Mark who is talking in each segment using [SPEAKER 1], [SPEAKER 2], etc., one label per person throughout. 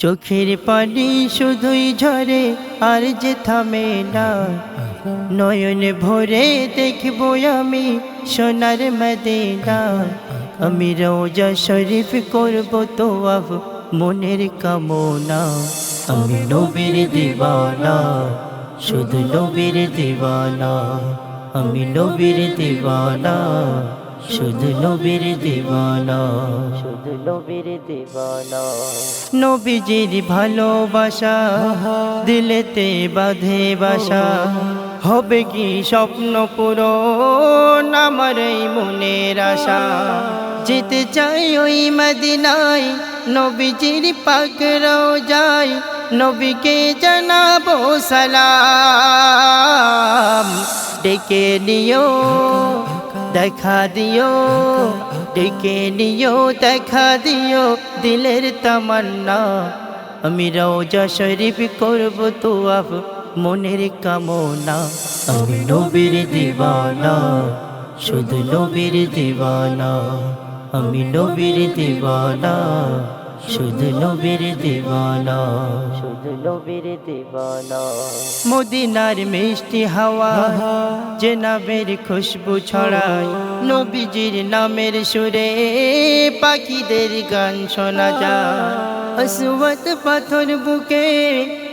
[SPEAKER 1] চোখের পানি শুধুই ঝরে, আর যে থামে না। নয়ন ভরে দেখব আমি সোনার মদিনা। আমি রোজা শরীফ করব তো আব মনের কামনা। আমি নবীর দিবানা, শুধু নবীর দিবানা। আমি নবীর দিবানা। শুধু নবীর দিবানা। শুধু নবীর দিবানা। নবীজির ভালোবাসা দিলেতে বাঁধে বাসা। হবে কি স্বপ্ন পূরণ আমার এই মনের আশা? যেতে চাই ওই মদিনায় নবীজির পাক যায় নবীকে জানাব সালাম। ডেকে নিও। দেখা দিও, ডেকে নিও, দেখা দিও, দিলের তামান্না। আমি রোজা শরীফ করব তো আব মনের কামনা। আমি নবীর দিবানা শুধু নবীর দিবানা আমি নবীর দিবানা শুধু নবীর দিবানা শুধু নবীর দিবানা মদিনার মিষ্টি হাওয়া জেনাবের খুশবু ছড়ায়। নবীজির নামের সুরে পাখিদের গান শোনা যায়। আসওয়াত পাথর বুকে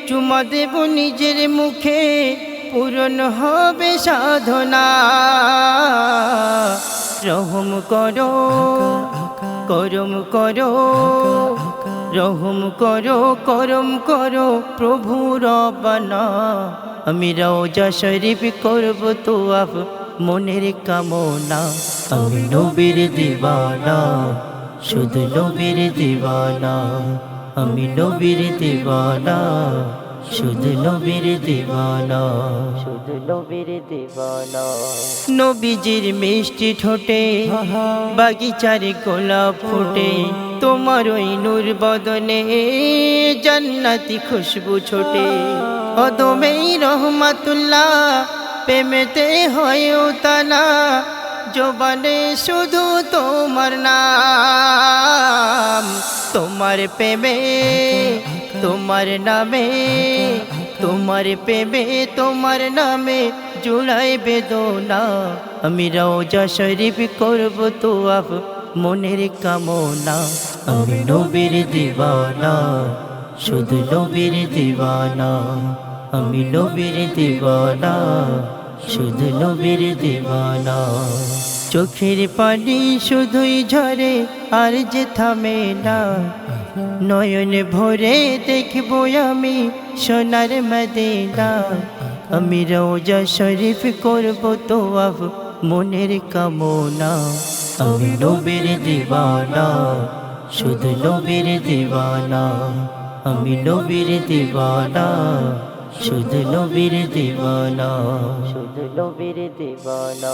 [SPEAKER 1] চুমা দেব নিজের মুখে পূরণ হবে সাধনা। রহম করো করম করো। রহম করো, করম করো, প্রভু রবানা। আমি রওজা শরীফ করব তো আপ মনের কামনা। আমি নবীর দিবানা শুধু নবীর দিবানা আমি নবীর দিবানা শুধু নবীর দিবানা। শুধু নবীর দিবানা। নবীজির মিষ্টি ঠোঁটে বাগিচার গোলাপ ফুটে তোমার ওই নূর বদনে জান্নাতি খুশবু ছোটে। অদমেই রহমাতুল্লাহ প্রেমেতে হয় তালা জবানে শুধু তোমার নাম তোমার প্রেমে তোমার নামে, তোমার পেবে তোমার নামে জুড়াই বেদনা। আমি রোজা শরীফ করব তো আব মনের কামনা। আমি নবীর দিবানা শুধু নবীর দিবানা আমি নবীর দিবানা শুধু নবীর দিবানা চোখের পানি শুধুই ঝরে, আর যে থামে না। নয়ন ভরে দেখব আমি সোনার মদিনা। আমি রোজা শরীফ করব তো আব মনের কামনা। আমি নবীর দিবানা শুধু নবীর দিবানা আমি নবীর দিবানা শুধু নবীর দিবানা শুধু নবীর দিবানা